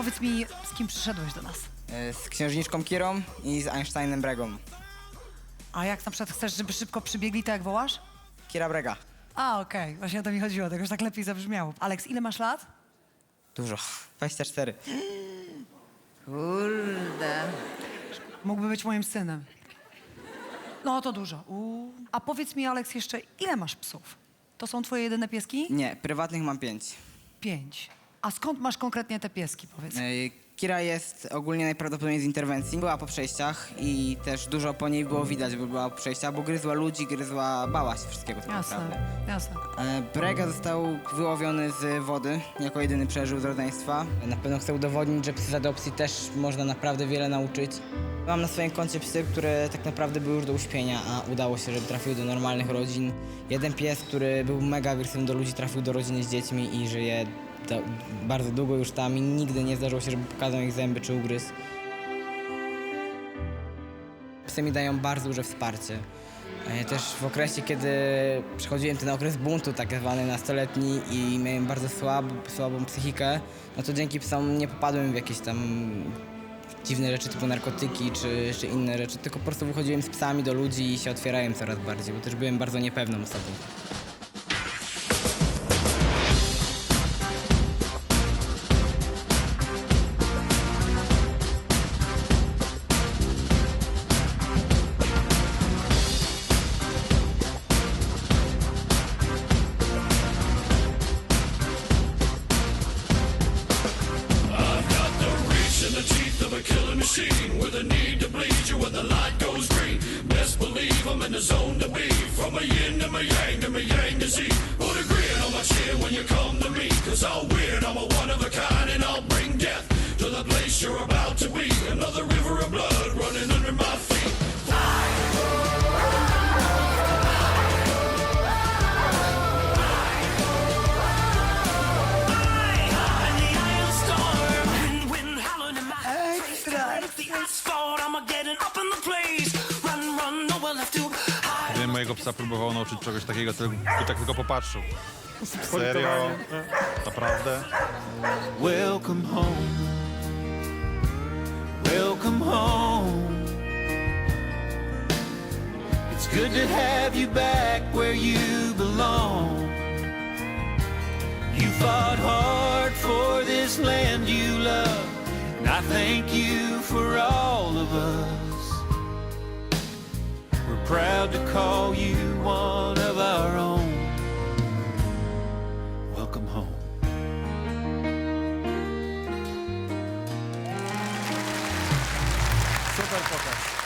Powiedz mi, z kim przyszedłeś do nas? E, Z księżniczką Kirą i z Einsteinem Bregą. A jak na przykład chcesz, żeby szybko przybiegli, to jak wołasz? Kira Brega. A, okej, właśnie o to mi chodziło, tego już tak lepiej zabrzmiało. Aleks, ile masz lat? Dużo. 24. Kurde. Mógłby być moim synem. No, to dużo. Uuu. A powiedz mi, Aleks, jeszcze, ile masz psów? To są twoje jedyne pieski? Nie, prywatnych mam 5. Pięć. A skąd masz konkretnie te pieski, powiedz? Kira jest ogólnie najprawdopodobniej z interwencji. Była po przejściach i też dużo po niej było widać, bo była po przejściach, bo gryzła ludzi, gryzła, bała się wszystkiego tak naprawdę. Jasne, jasne. E, Brega został wyłowiony z wody, jako jedyny przeżył z rodzeństwa. Na pewno chcę udowodnić, że psy z adopcji też można naprawdę wiele nauczyć. Mam na swoim koncie psy, które tak naprawdę były już do uśpienia, a udało się, żeby trafiły do normalnych rodzin. Jeden pies, który był mega agresywny do ludzi, trafił do rodziny z dziećmi i żyje bardzo długo już tam i nigdy nie zdarzyło się, żeby pokazał ich zęby czy ugryzł. Psy mi dają bardzo duże wsparcie. E, Też w okresie, kiedy przechodziłem ten okres buntu tak zwany nastoletni i miałem bardzo słab, słabą psychikę, no to dzięki psom nie popadłem w jakieś tam dziwne rzeczy typu narkotyki czy, czy inne rzeczy, tylko po prostu wychodziłem z psami do ludzi i się otwierałem coraz bardziej, bo też byłem bardzo niepewną osobą. Machine with a need to bleed you when the light goes green. Best believe I'm in the zone to be. From a yin to my yang to my yang to Z. Put a grin on my chin when you come to me. Cause I'll win, I'm a one of a kind and I'll bring death to the place you're about Mojego psa próbował nauczyć czegoś takiego, by tak tylko popatrzył. Serio? Naprawdę? Welcome home. Welcome home. It's good to have you back where you belong. You fought hard for this land you love, and I thank you for all of us. Proud to call you one of our own. Welcome home. Super pokaz.